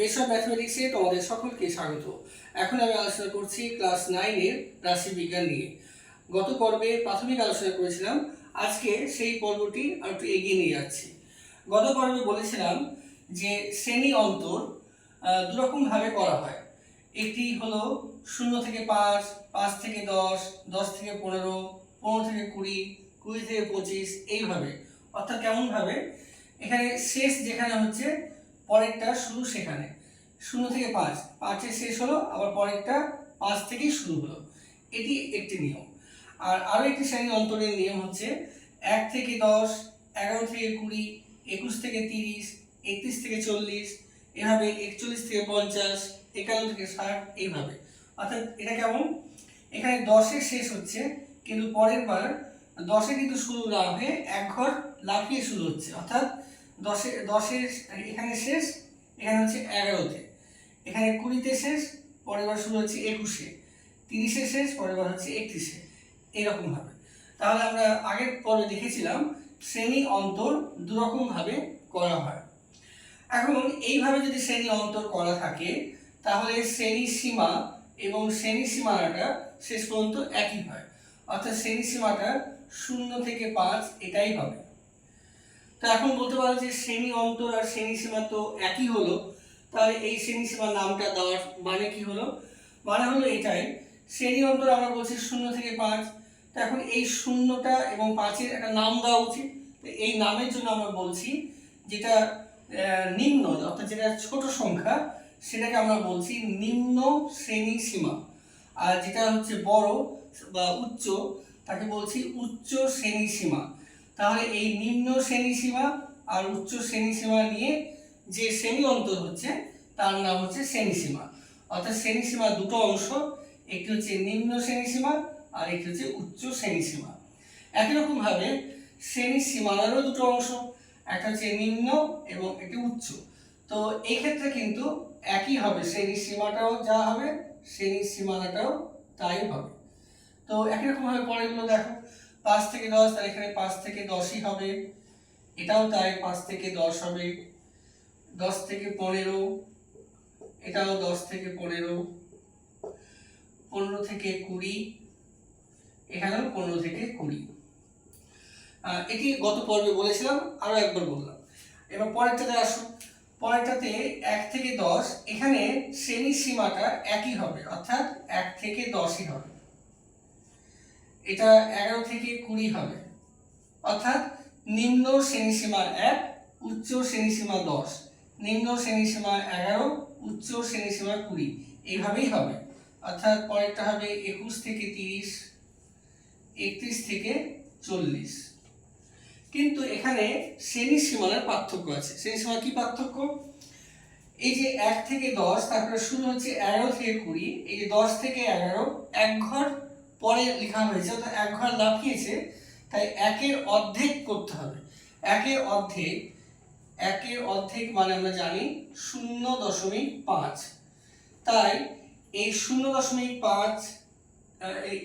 Base of ম্যাথমেটিক্সে তোমাদের সকলকে স্বাগত। এখন আমি আলোচনা করছি ক্লাস নাইনের রাশি বিজ্ঞান নিয়ে। গত পর্বে প্রাথমিক আলোচনা করেছিলাম, আজকে সেই পর্বটি আর একটু এগিয়ে নিয়ে যাচ্ছি। গত পর্বে বলেছিলাম যে শ্রেণি অন্তর দুরকমভাবে করা হয়। একটি হলো শূন্য থেকে পাঁচ পাঁচ থেকে দশ দশ থেকে পনেরো পনেরো থেকে কুড়ি কুড়ি থেকে পঁচিশ, এইভাবে। অর্থাৎ কেমনভাবে? এখানে শেষ যেখানে হচ্ছে পরেরটা শুরু সেখানে। শূন্য থেকে পাঁচ। পাঁচে শেষ হলো, আবার পরেরটা পাঁচ থেকেই শুরু হলো। এটি একটি নিয়ম। আর আরও একটি শ্রেণি অন্তরের নিয়ম হচ্ছে এক থেকে দশ, এগারো থেকে কুড়ি, একুশ থেকে তিরিশ, একত্রিশ থেকে চল্লিশ, এভাবে একচল্লিশ থেকে পঞ্চাশ, একান্ন থেকে ষাট, এইভাবে। অর্থাৎ এটা কেমন? এখানে দশের শেষ হচ্ছে, কিন্তু পরের বার দশে কিন্তু শুরু না হয়ে এক ঘর লাফিয়ে শুরু হচ্ছে। অর্থাৎ দশে দশের এখানে শেষ, এখানে হচ্ছে এগারোতে। এখানে কুড়িতে শেষ পরের বার শুরু হচ্ছে একুশে। তিরিশে শেষ পরের বার হচ্ছে একত্রিশে। এরকমভাবে তাহলে আমরা আগের পরে দেখেছিলাম, শ্রেণি অন্তর দুরকমভাবে করা হয়। এখন এইভাবে যদি শ্রেণি অন্তর করা থাকে, তাহলে শ্রেণি সীমা এবং শ্রেণি সীমানাটা শেষ পর্যন্ত একই হয়। অর্থাৎ শ্রেণি সীমাটা শূন্য থেকে পাঁচ, এটাই হবে। তো এখন বলতে পারো যে শ্রেণি অন্তর আর শ্রেণি সীমা তো একই হলো, তাহলে এই শ্রেণি সীমার নামটা দেওয়ার মানে কি হলো? মানে হলো এটাই, শ্রেণি অন্তর আমরা বলছি শূন্য থেকে পাঁচ, তো এখন এই শূন্যটা এবং পাঁচের একটা নাম দেওয়া উচিত। এই নামের জন্য আমরা বলছি যেটা নিম্ন, অর্থাৎ যেটা ছোট সংখ্যা, সেটাকে আমরা বলছি নিম্ন শ্রেণি সীমা। আর যেটা হচ্ছে বড় বা উচ্চ, তাকে বলছি উচ্চ শ্রেণি সীমা। তাহলে এই নিম্ন শ্রেণি সীমা আর উচ্চ শ্রেণি সীমা নিয়ে যে শ্রেণি অন্তর হচ্ছে, তার নাম হচ্ছে শ্রেণি সীমা। অর্থাৎ শ্রেণি সীমা দুটো অংশ, একটি হচ্ছে নিম্ন শ্রেণি সীমা আর একটি হচ্ছে উচ্চ শ্রেণি সীমা। একই রকম ভাবে শ্রেণি সীমানারও দুটো অংশ, একটা হচ্ছে নিম্ন এবং একটি উচ্চ। তো এই ক্ষেত্রে কিন্তু একই হবে, শ্রেণি সীমাটাও যা হবে, শ্রেণি সীমানাটাও তাই হবে। তো একই রকম ভাবে পরেরগুলো দেখো। পাঁচ থেকে দশ, তাহলে এখানে পাঁচ থেকে দশই হবে। এটাও তাই, পাঁচ থেকে দশ হবে। দশ থেকে পনেরো, এটাও দশ থেকে পনেরো। পনেরো থেকে কুড়ি, এখানেও পনেরো থেকে কুড়ি। এটি গত পর্বে বলেছিলাম, আরও একবার বললাম। এবার পরেরটাতে আসো পরেরটাতে এক থেকে দশ, এখানে শ্রেণি সীমাটা একই হবে, অর্থাৎ এক থেকে দশই হবে। এটা এগারো থেকে কুড়ি হবে। অর্থাৎ নিম্ন শ্রেণি সীমা এক, উচ্চ শ্রেণি সীমা দশ। নিম্ন শ্রেণি সীমা এগারো, উচ্চ শ্রেণি সীমা কুড়ি। এইভাবেই হবে। অর্থাৎ পরেরটা হবে একুশ থেকে তিরিশ, একত্রিশ থেকে চল্লিশ। কিন্তু এখানে শ্রেণি সীমানার পার্থক্য আছে। শ্রেণি সীমা কি পার্থক্য? এই যে এক থেকে দশ, তারপরে শুরু হচ্ছে এগারো থেকে কুড়ি, এই যে দশ থেকে এগারো, এক ঘর পরে লেখা হয়েছে অর্থাৎ এক ঘর লাফিয়েছে, তাই একের অর্ধেক করতে হবে। একের অর্ধেক একের অর্ধেক মানে আমরা জানি শূন্য দশমিক পাঁচ। তাই এই শূন্য দশমিক পাঁচ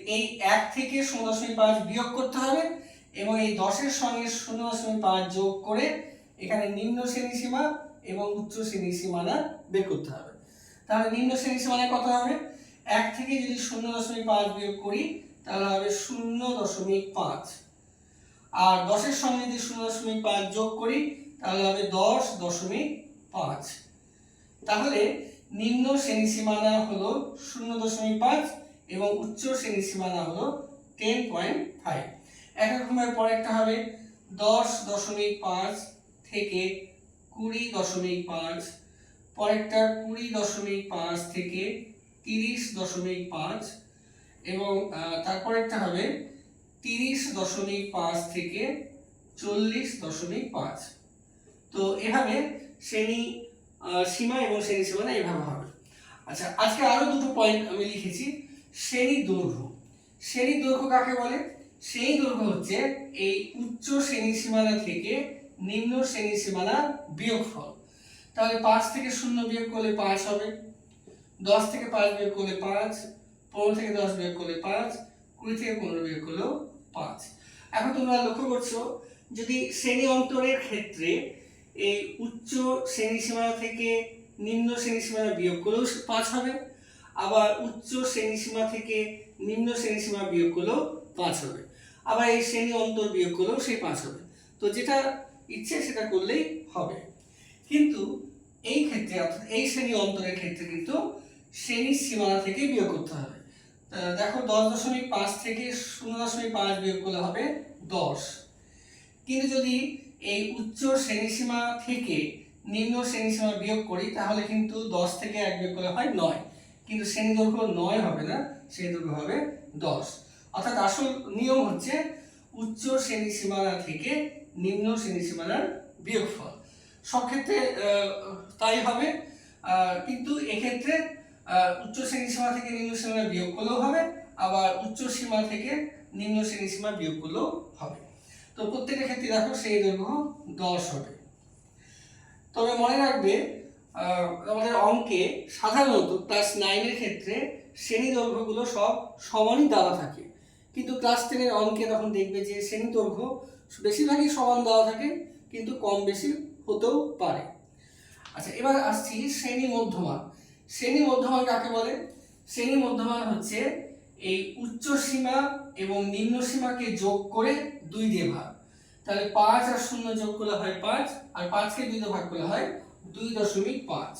এই- এক থেকে শূন্য দশমিক পাঁচ বিয়োগ করতে হবে এবং এই দশের সঙ্গে শূন্য দশমিক পাঁচ যোগ করে এখানে নিম্ন শ্রেণি সীমা এবং উচ্চ শ্রেণি সীমানা বের করতে হবে। তাহলে নিম্ন শ্রেণি সীমানায় কত হবে? এক থেকে যদি শূন্য দশমিক পাঁচ বিয়োগ করি, তাহলে হবে শূন্য দশমিক পাঁচ। আর দশের সঙ্গে যদি শূন্য দশমিক পাঁচ যোগ করি, তাহলে হবে দশ দশমিক পাঁচ। তাহলে নিম্ন শ্রেণি সীমানা হলো শূন্য দশমিক পাঁচ এবং উচ্চ শ্রেণি সীমানা হলো টেন পয়েন্ট ফাইভ। একরকমের একটা হবে দশ দশমিক পাঁচ থেকে কুড়ি দশমিক পাঁচ, পরেরটা কুড়ি দশমিক পাঁচ থেকে তিরিশ দশমিক পাঁচ এবং তারপরেরটা হবে তিরিশ দশমিক পাঁচ থেকে চল্লিশ দশমিক পাঁচ। তো এভাবে শ্রেণি সীমা এবং শ্রেণি সীমানা এভাবে হবে। আচ্ছা আজকে আরও দুটো পয়েন্ট আমি লিখেছি। শ্রেণি দৈর্ঘ্য। শ্রেণি দৈর্ঘ্য কাকে বলে? শ্রেণি দৈর্ঘ্য হচ্ছে এই উচ্চ শ্রেণি সীমানা থেকে নিম্ন শ্রেণি সীমানা বিয়োগফল। তাহলে পাঁচ থেকে শূন্য বিয়োগ করলে পাঁচ হবে। দশ থেকে পাঁচ বিয়োগ করলে পাঁচ, পনেরো থেকে দশ বিয়োগ করলে পাঁচ, কুড়ি থেকে পনেরো বিয়োগ করলেও পাঁচ। এখন তোমরা লক্ষ্য করছ, যদি শ্রেণি অন্তরের ক্ষেত্রে এই উচ্চ শ্রেণি সীমানা থেকে নিম্ন শ্রেণীসীমানা বিয়োগ করলেও পাঁচ হবে, আবার উচ্চ শ্রেণীসীমা থেকে নিম্ন শ্রেণীসীমা বিয়োগ করলেও পাঁচ হবে, আবার এই শ্রেণি অন্তর বিয়োগ করলেও সেই পাঁচ হবে। তো যেটা ইচ্ছে সেটা করলেই হবে। কিন্তু এই ক্ষেত্রে অর্থাৎ এই শ্রেণি অন্তরের ক্ষেত্রে কিন্তু শ্রেণির সীমানা থেকে বিয়োগ করতে হবে। দেখো, দশ দশমিক পাঁচ থেকে শূন্য দশমিক পাঁচ বিয়োগ করলে হবে দশ। কিন্তু যদি এই উচ্চ শ্রেণীসীমা থেকে নিম্ন শ্রেণীসীমা বিয়োগ করি, তাহলে কিন্তু দশ থেকে এক বিয়োগ করলে হয় নয়। কিন্তু শ্রেণি দৈর্ঘ্য নয় হবে না, শ্রেণি দৈর্ঘ্য হবে দশ। অর্থাৎ আসল নিয়ম হচ্ছে উচ্চ শ্রেণি সীমানা থেকে নিম্ন শ্রেণি সীমানার বিয়োগফল। সব ক্ষেত্রে তাই হবে। কিন্তু এক্ষেত্রে উচ্চ শ্রেণি সীমা থেকে নিম্ন সীমা বিয়োগ করলেও হবে, আবার উচ্চ সীমা থেকে নিম্ন শ্রেণি সীমা বিয়োগ করলেও হবে। তো প্রত্যেকের ক্ষেত্রে দেখো সেই দৈর্ঘ্য দশ হবে। তবে মনে রাখবে আমাদের অঙ্কে সাধারণত ক্লাস নাইনের ক্ষেত্রে শ্রেণি দৈর্ঘ্যগুলো সব সমানই দেওয়া থাকে। কিন্তু ক্লাস টেনের অঙ্কে তখন দেখবে যে শ্রেণি দৈর্ঘ্য বেশিরভাগই সমান দেওয়া থাকে, কিন্তু কম বেশি হতেও পারে। আচ্ছা এবার আসছি শ্রেণি মধ্যমান। শ্রেণি মধ্যমান কাকে বলে? শ্রেণি মধ্যমান হচ্ছে এই উচ্চ সীমা এবং নিম্ন সীমাকে যোগ করে দুই দিয়ে ভাগ। তাহলে পাঁচ আর শূন্য যোগ করলে হয় পাঁচ, আর পাঁচকে দুই দিয়ে ভাগ করলে হয় দুই দশমিক পাঁচ।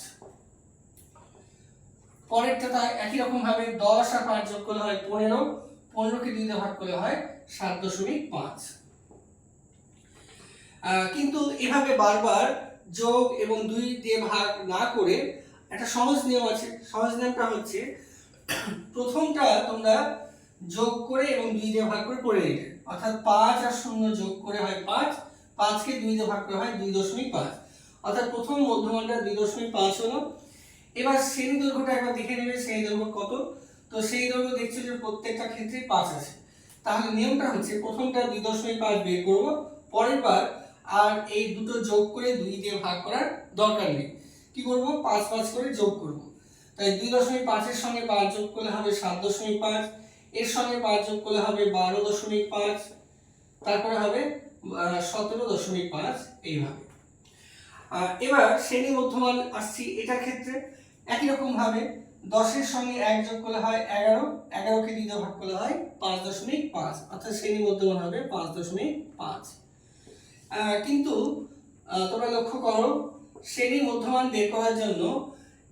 পরেরটা তাই একই রকম ভাবে দশ আর পাঁচ যোগ করলে হয় পনেরো, পনেরোকে দুই দিয়ে ভাগ করলে হয় সাত দশমিক পাঁচ। কিন্তু এভাবে বারবার যোগ এবং দুই দিয়ে ভাগ না করে একটা সহজ নিয়ম আছে। সহজ নিয়মটা হচ্ছে, প্রথমটা তোমরা যোগ করে এবং দুই দিয়ে ভাগ করে করে নিলে অর্থাৎ পাঁচ আর শূন্য যোগ করে হয় পাঁচ, পাঁচকে দুই দিয়ে ভাগ করে হয় দুই দশমিক পাঁচ। অর্থাৎ প্রথম মধ্যমানটা দুই দশমিক পাঁচ হলো। এবার শ্রেণি দৈর্ঘ্যটা একবার দেখে নেবে সেই দৈর্ঘ্য কত? তো সেই দৈর্ঘ্য দেখছ যে প্রত্যেকটা ক্ষেত্রে পাঁচ আছে। তাহলে নিয়মটা হচ্ছে, প্রথমটা দুই দশমিক পাঁচ বের করব পরের বার আর এই দুটো যোগ করে দুই দিয়ে ভাগ করার দরকার নেই। কি করব? পাঁচ পাঁচ করে যোগ করব। তাই দুই দশমিক পাঁচের সঙ্গে পাঁচ যোগ করলে হবে সাত দশমিক পাঁচ। এর সঙ্গে পাঁচ যোগ করলে হবে বারো দশমিক পাঁচ। তারপরে হবে সতেরো দশমিক পাঁচ এইভাবে। এবার শ্রেণি মধ্যমান আসছি এটার ক্ষেত্রে। একই রকম ভাবে দশের সঙ্গে এক যোগ করলে হয় এগারো। এগারোকে দুই দিয়ে ভাগ করলে হয় পাঁচ দশমিক পাঁচ। অর্থাৎ শ্রেণি মধ্যমান হবে পাঁচ দশমিক পাঁচ। কিন্তু তোমরা লক্ষ্য করো শ্রেণি মধ্যমান বের করার জন্য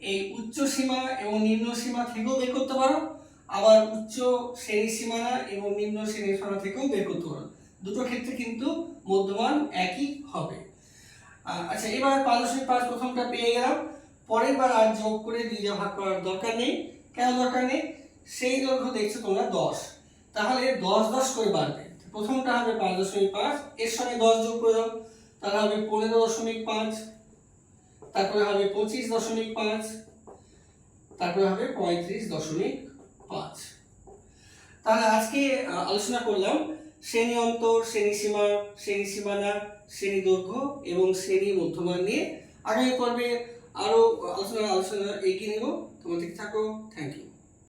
এই উচ্চ সীমা এবং নিম্ন সীমা থেকেও বের করতে পারো। আবার উচ্চ শ্রেণি সীমানা এবং নিম্ন শ্রেণি সীমানা থেকেও বের করতে পারো। দুটো ক্ষেত্রে কিন্তু মধ্যমান একই হবে। আচ্ছা এবার পাঁচ দশমিক পাঁচ প্রথমটা পেয়ে গেলাম। পরের বার আর যোগ করে দুই দিয়ে ভাগ করার দরকার নেই। কেন দরকার নেই? সেই দৈর্ঘ্য দেখছ তোমরা দশ। তাহলে দশ দশ করে বাড়বে। প্রথমটা হবে পাঁচ দশমিক পাঁচ, এর সঙ্গে দশ যোগ করে দাও। তাহলে হবে পনেরো দশমিক পাঁচ। তারপরে হবে পঁচিশ দশমিক পাঁচ, তারপরে হবে পঁয়ত্রিশ দশমিক পাঁচ। তাহলে আজকে আলোচনা করলাম শ্রেণি অন্তর, শ্রেণি সীমা, শ্রেণি সীমানা, শ্রেণি দৈর্ঘ্য এবং শ্রেণি মধ্যমান নিয়ে আগামী পর্বে আরও আলোচনা আলোচনা এগিয়ে নেব। তোমাদের থাকো। Thank you